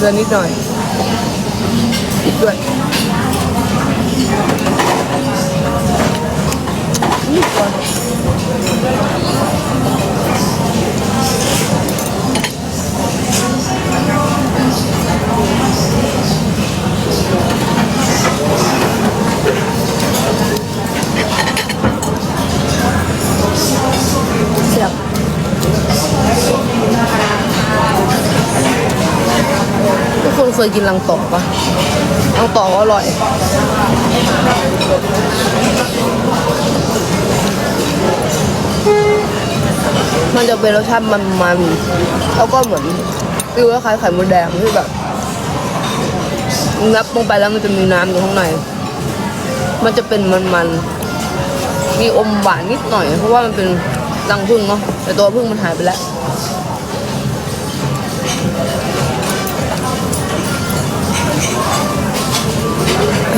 เดือน กด้วยนี่ก่อนเสียบทุกคนเคยกินรังต่อปะรังต่อกอร่อย มันจะเป็นรสชาติมันๆแล้วก็เหมือนฟิวคล้ายไข่มดแดงที่แบบงับลงไปแล้วมันจะมีน้ำอยู่ข้างใน มันจะเป็นมันๆ มีอมหวานนิดหน่อย เพราะว่ามันเป็นรังผึ้งเนาะแต่ตัวผึ้งมันหายไปแล้ว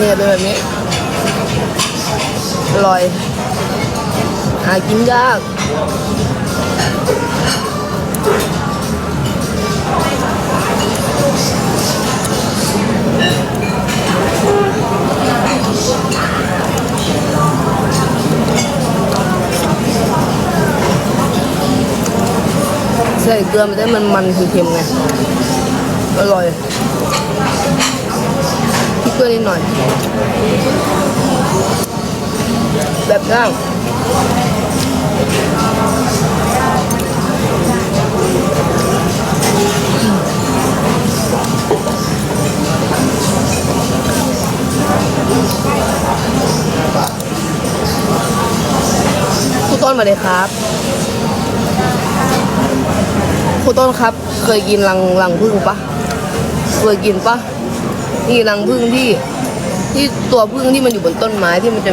เนี่ยเป็นแบบนี้อร่อย หากินยากใส่เกลือมันได้มันมันๆเค็มไงอร่อย ลือนิดหน่อย แบบย่างครูต้นมาเลยครับครูต้นครับ เคยกินรังรังพึ่งปะเคยกินปะ นี่รังพึ่งที่ที่ตัวพึ่งที่มันอยู่บนต้นไม้ที่มันจะ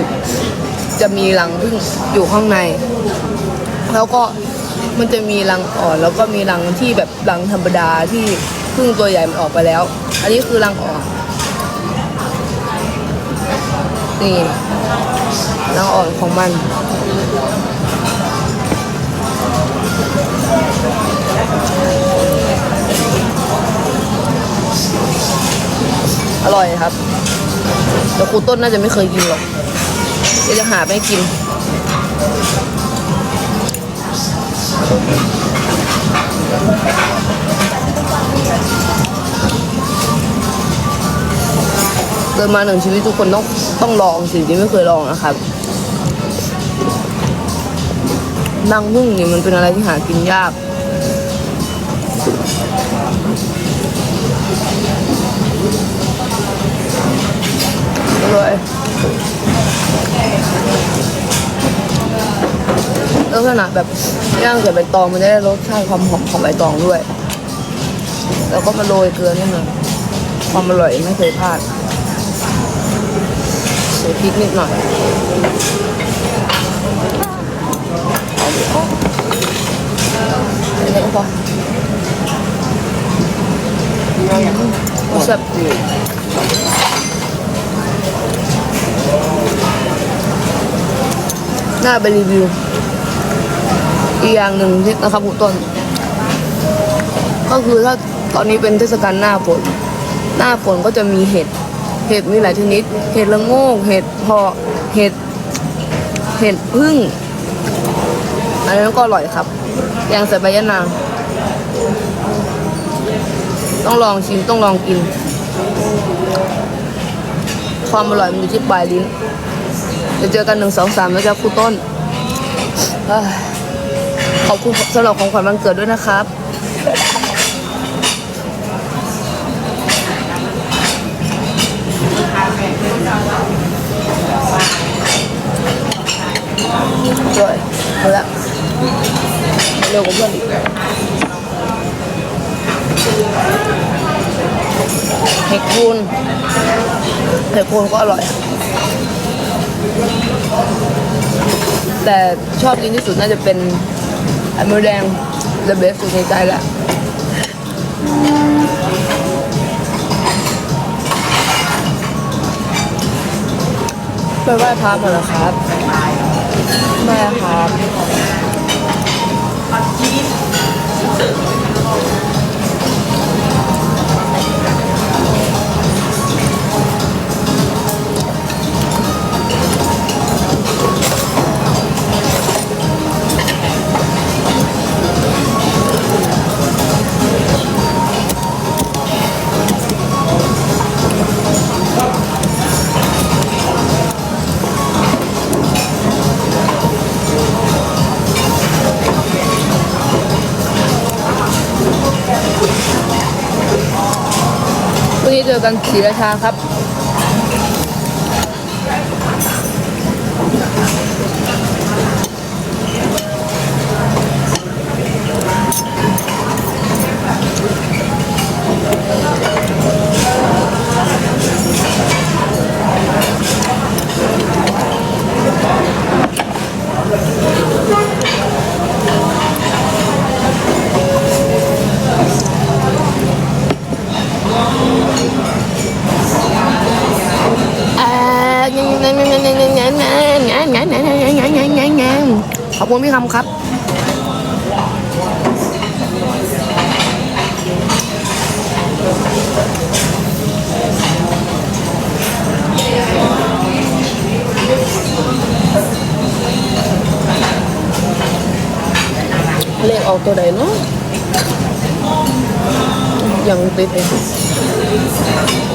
จะมีรังพึ่งอยู่ข้างใน แล้วก็มันจะมีรังอ่อน แล้วก็มีรังที่แบบรังธรรมดาที่พึ่งตัวใหญ่มันออกไปแล้ว อันนี้คือรังอ่อน นี่รังอ่อนของมัน อร่อยครับ แต่ครูต้นน่าจะไม่เคยกินหรอกเดี๋ยวจะหาไปให้กิน เกิดมาหนึ่งชีวิตทุกคนต้องต้องลองสิ่งที่ไม่เคยลองนะครับนางนุ่งนี่มันเป็นอะไรที่หากินยาก อร่อยลักษณะแบบย่างใส่ใบตองมันจะได้รสชาติความหอมของใบตองด้วย แล้วก็มาโรยเกลือนิดหนึงความอร่อยไม่เคยพลาดใส่พริกนิดหน่อยอันนี้ก็พอแซ่บ น่าไปรีวิว อีกอย่างหนึ่งที่นะครับคุณต้น ก็คือถ้าตอนนี้เป็นเทศกาลหน้าฝน หน้าฝนก็จะมีเห็ด เห็ดมีหลายชนิด เห็ดละโงก เห็ดเพาะเห็ด เห็ดพึ่ง อันนั้นก็อร่อยครับ อย่างใส่ใบยะนาง ต้องลองชิม ต้องลองกิน ความอร่อยมันอยู่ที่ปลายลิ้น เดี๋ยวเจอกันหนึ่งสองสามแล้วจะครูต้นเอ้ยขอบคุณสำหรับของขวัญวันเกิดด้วยนะครับด้วยเอาละเร็วก แต่ชอบกินที่สุดน่าจะเป็นอันมือแดง the best สุดในใจแหละไปไหว้พระมาแล้วครับไม่ครับ กันศรีราชาครับำครับ เลขออกตัวใดเนาะยังติดเออ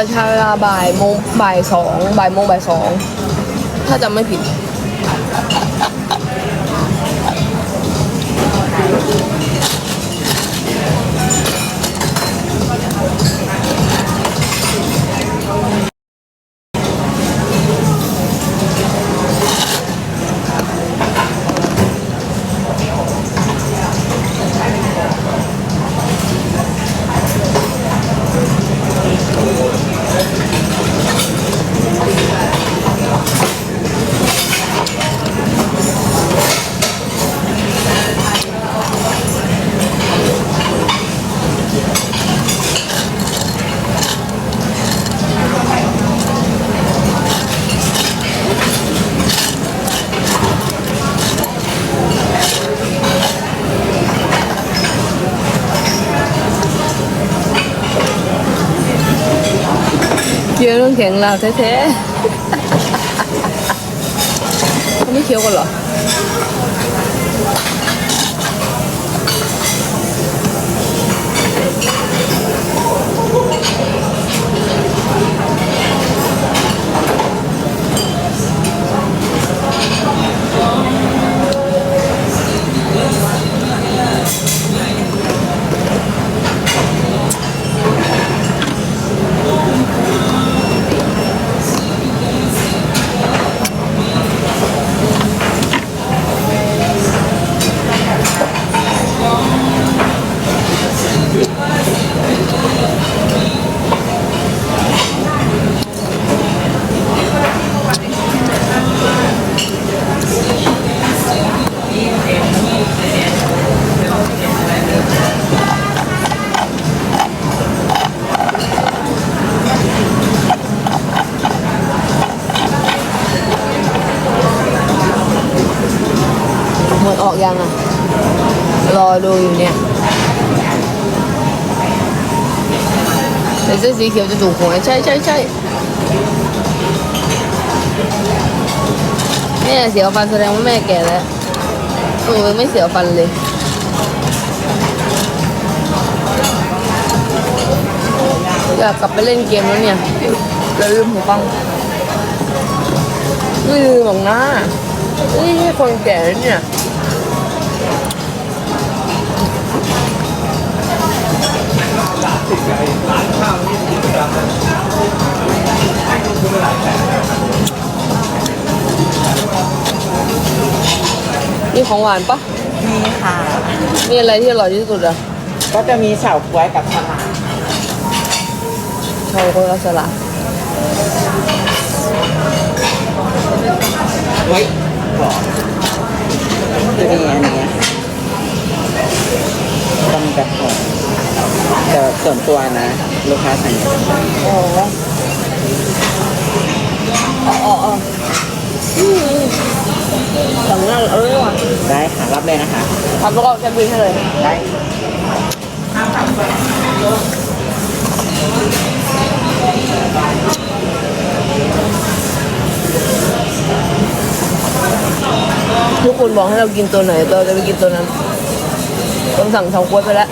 เวลาบ่ายโมงบ่ายสองบ่ายโมงบ่ายสองถ้าจำไม่ผิด แข็งลาวแท้ๆ เขาไม่เคี้ยวกันเหรอ ออกยังอะ รอดูอยู่เนี่ยแต่เสื้อสีเขียวจะถูกหวยใช่ใช่ใช่แม่เสียวฟันแสดงว่าแม่แก่แล้วหนูยังไม่เสียวฟันเลยอยากกลับไปเล่นเกมแล้วเนี่ยแล้วลืมหูฟังไม่ลืมหรอกนะนี่ให้คนแก่แล้วเนี่ย นี่ของหวานปะมีค่ะ มีอะไรที่อร่อยที่สุดอะก็จะมีเฉาก๊วยกับสลัดชาวโคราสลัดเฮ้ยบอกคือนี่อันนี้ต้องแบบของ แต่ส่วนตัวนะ ลูกค้าสั่งอ๋ออ๋ออ๋ออ๋อสั่งง่ายเออว่ะได้ค่ะ รับเลยนะคะทำแล้วก็แค่บินให้เลย ได้ทุกคนบอกให้เรากินตัวไหนเราจะไปกินตัวนั้นต้องสั่งชาวกล้วยไปแล้ว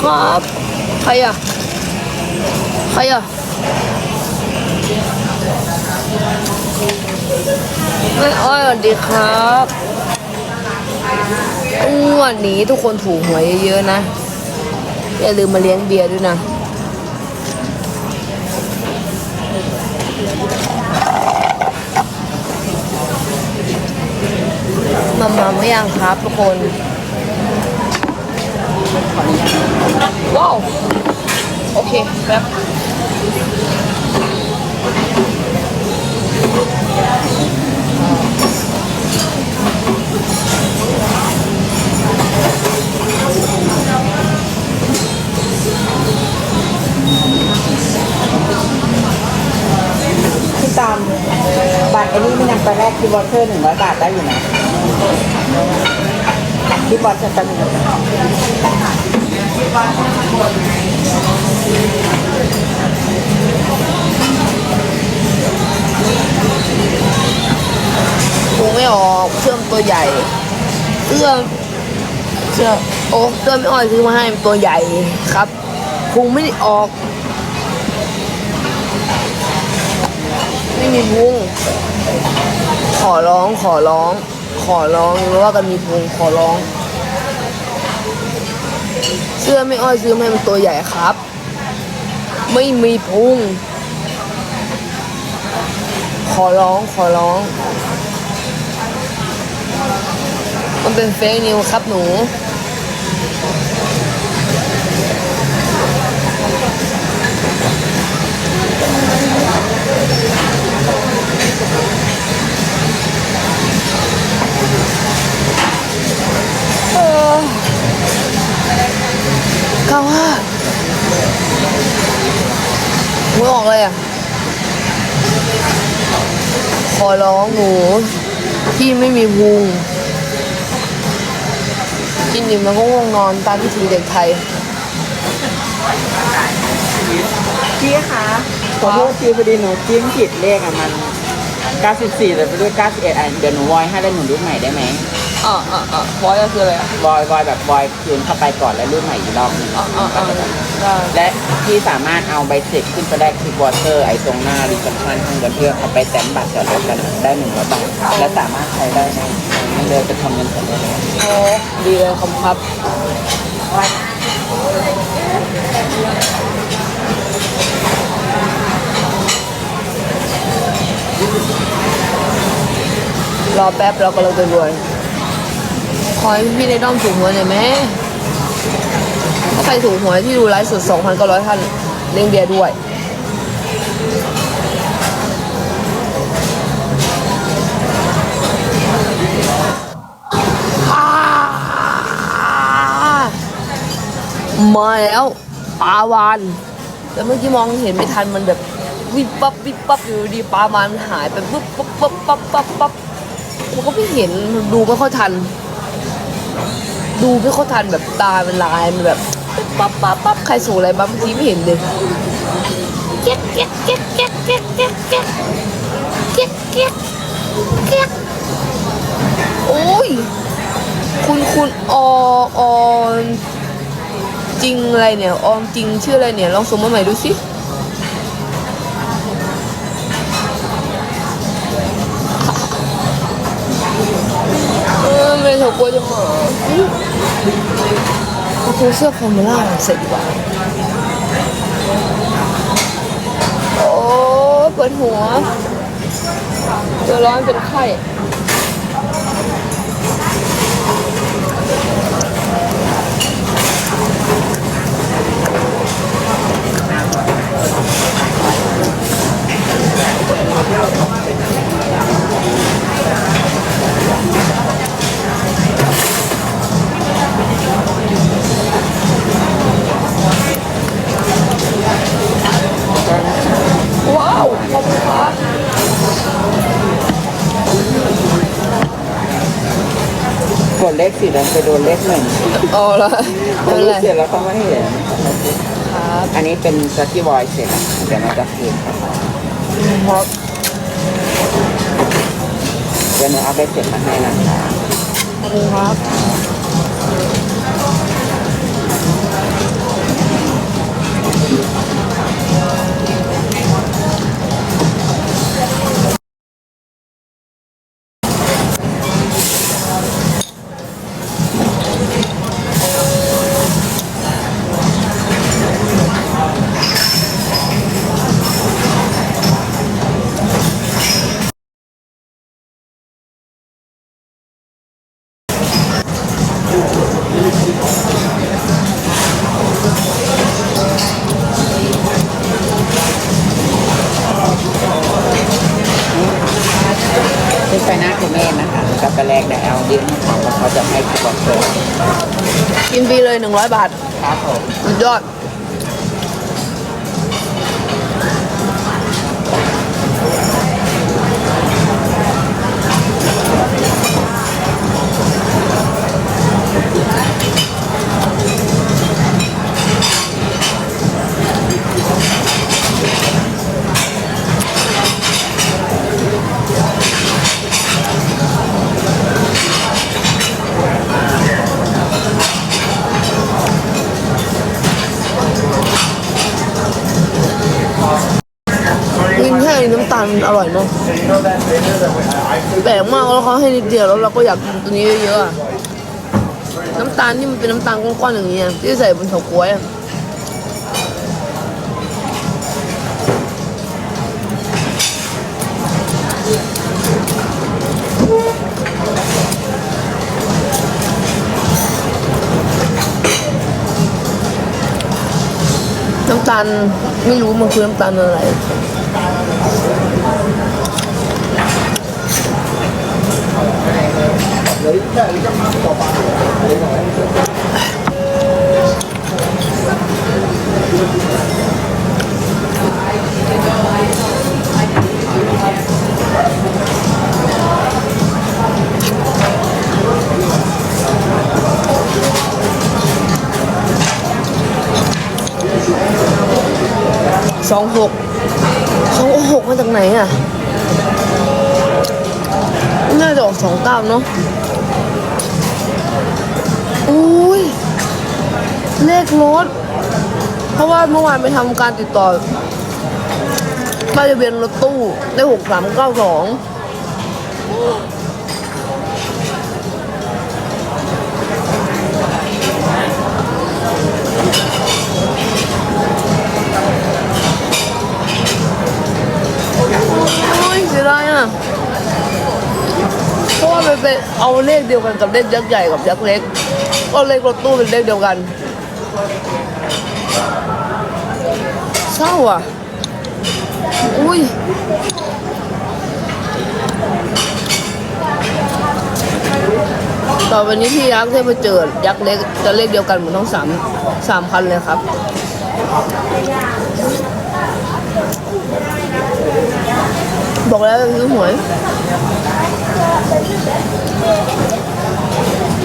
ครับ ใครอะ ใครอะแม่อ้อยสวัสดีครับงวดนี้ทุกคนถูกหวยเยอะๆนะ อย่าลืมมาเลี้ยงเบียร์ด้วยนะมามาไม่ยังครับทุกคน ว้าว โอเคแป๊บ啊ที่ตามบัตรไอ้นี่มันยังไปแรกที่วอเตอร์หนึ่งร้อยบาทได้อยู่นะ ที่บอลจะเป็นงปรุงไม่ออกเชื่อมตัวใหญ่เชื่อมเชื่อโอ้เชื่อมไม่อ้อยซื้อมาให้มันตัวใหญ่ครับพุงไม่ได้ออก ไม่มีพุงขอร้องขอร้อง ขอร้องรือว่ากันมีพุงขอร้อง เสื้อไม่อ้อยซื้อให้มันตัวใหญ่ครับ ไม่มีพุง ขอร้องขอร้อง มันเป็นเฟกนิวครับหนู ออกเลยอะ ขอร้องหนูพี่ไม่มีพุงกินอิ่มแล้วก็ง่วงนอนตามวิถีเด็กไทยพี่คะขอโทษทีพอดีหนูจิ้มผิดเลขอะมัน 94แต่ไปด้วย91อันเดี๋ยวหนูวอยให้แล้วหนูรุ่นใหม่ได้ไหม อ่าอ่าอ่าบอยก็คืออะไรอะวอยวอยแบบวอยคืนเข้าไปก่อนแล้วรุ่นใหม่อีกรอบหนึงอ่าอ่าอ่าได้และพี่สามารถเอาใบเสร็จขึ้นไปได้ที่วอเตอร์ไอ้ตรงหน้ารีเซพชันข้างบนเพื่อเอาไปแต้มบัตรจอดรถกันได้หนึ่งร้อยบาทและสามารถใช้ได้ในในเรือจะทำเงินสดได้เลยโอ้ดีเลยขอบคุณครับรอแป๊บเรากำลังจะรวยข อให้พี่ในด้อมถูกหวยหน่อยไหมถ้าใครถูกหวยที่ดูไลฟ์สด2,900ท่านเลี้ยงเบียร์ด้วยมาแล้วปลาวานแต่เมื่อกี้มองเห็นไม่ทันมันแบบวิบปั๊บวิบปั๊บอยู่ดีปลาวานมันหายไปปุ๊บปั๊บปั๊บปั๊บปั๊บปั๊บมันก็ไม่เห็นดูไม่ค่อยทัน ดูไม่ค่อยทันแบบตาเป็นลายมันแบบปั๊บปั๊บปั๊บใครส่งอะไรมาเมื่อทีไม่เห็นเลยเก๊กเก๊กเก๊กเก๊กเก๊กเก๊กเก๊กเก๊กเก๊กเก๊กโอ้ยคุณคุณอออนจริงอะไรเนี่ยออมจริงชื่ออะไรเนี่ยลองส่งมาใหม่ดูสิ 我过就好了。我红色粉不让我吃吧。โอ้ปวดหัว ตัวร้อนเนไข้ ว้าวขอบคุณครับกดเลขสี่แล้วไปโดนเลขหนึ่งเอาละพอไม่เป็นรู้ไรเสร็จแล้วเขาไม่เห็นครับอันนี้เป็นสกี้วอยเสร็จแล้วเดี๋ยวมันจะคืนครับครับเดี๋ยวหนูเอาไปเสร็จมาให้นะคะขอบคุณครับ 100 บาท ก็อยากกินตัวนี้เยอะๆน้ำตาลที่มันเป็นน้ำตาลก้อนๆอย่างเงี้ยที่ใส่บนเฉาก๊วยน้ำตาลไม่รู้มันคือน้ำตาลอะไร 你即係你今晚個八你สองหกสองหกมาจากไหนอ่ะ น่าจะออกสองเก้าเนาะ เลขรถ เพราะว่าเมื่อวานไปทำการติดต่อป้ายทะเบียนรถตู้ได้หกสามเก้าสองโอ้ยเสียดายอะเพราะว่ามันเป็นเอาเลขเดียวกันกับเลขยักษ์ใหญ่กับยักษ์เล็ก ก็เลขรถตู้เป็นเลขเดียวกัน เศร้าอะ อุ้ยต่อไปนี้พี่ยักษ์ที่มาเจอยักษ์เล็กจะเลขเดียวกันเหมดทั้งสามสามคันเลยครับ บอกแล้วซื้อหวย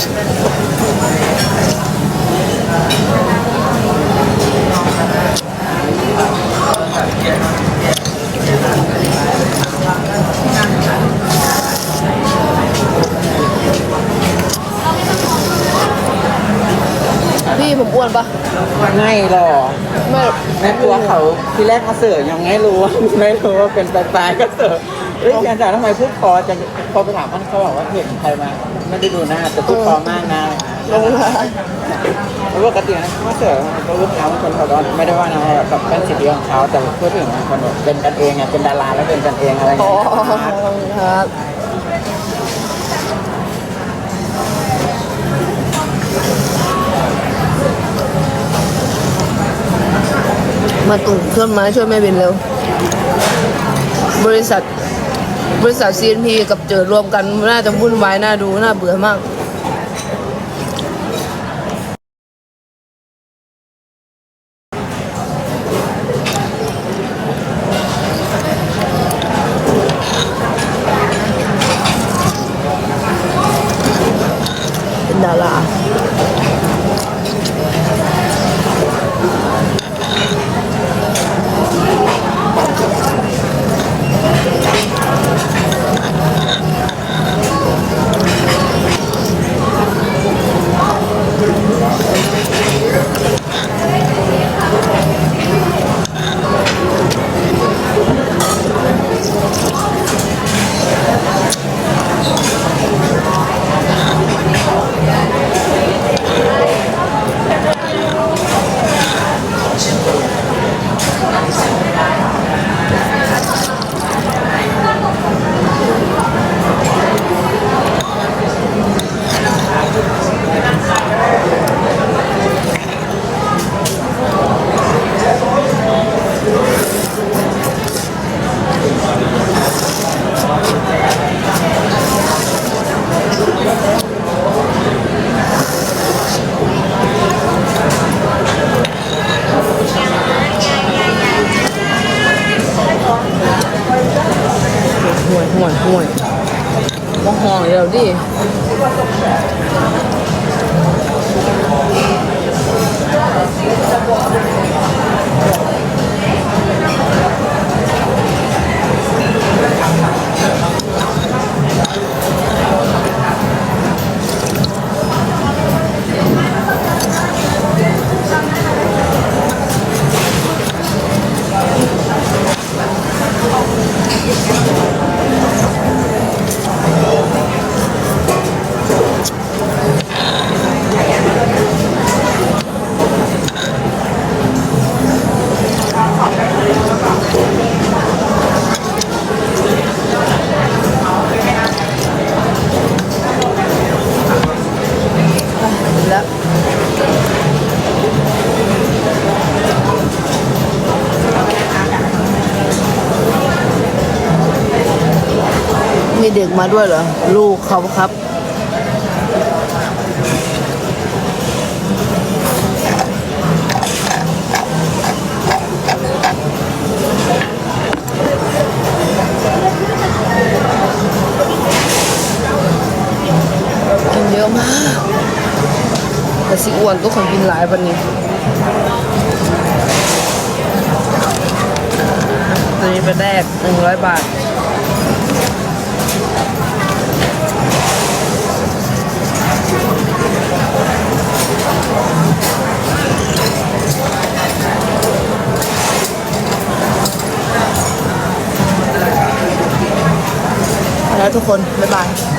พี่ผมอ้วนปะไม่หรอกไม่ แม่กลัวเขาที่แรกมาเสิร์ฟยังไม่รู้ว่าไม่รู้ว่าเป็นปลายๆก็เสิร์ฟ เอ้ยอาจารย์ทำไมพูดพอจะพอไปถามมันเขาบอกว่าเห็นใครมาไม่ได้ดูหน้าแต่พูดพอมากนะลงมาเพราะปกตินะมาเสิร์ฟก็ลูกค้าคนเขาก็ไม่ได้ว่านะแบบเป็นสิทธิของเขาแต่พูดถึงคนเป็นกันเองอะเป็นดาราแล้วเป็นกันเองอะไรอย่างเงี้ยครับมาตุ่มต้นไม้ช่วยแม่บินเร็ว บริษัท บริษัท CNP กับเจอรวมกันน่าจะวุ่นวายน่าดูน่าเบื่อมาก มีเด็กมาด้วยเหรอ ลูกเขาครับ กินเยอะมาก แต่สิอ้วนตัวคนกินหลายวันนี้ตัวนี้ไปแรกหนึ่งร้อยบาท แล้วทุกคน บ๊ายบาย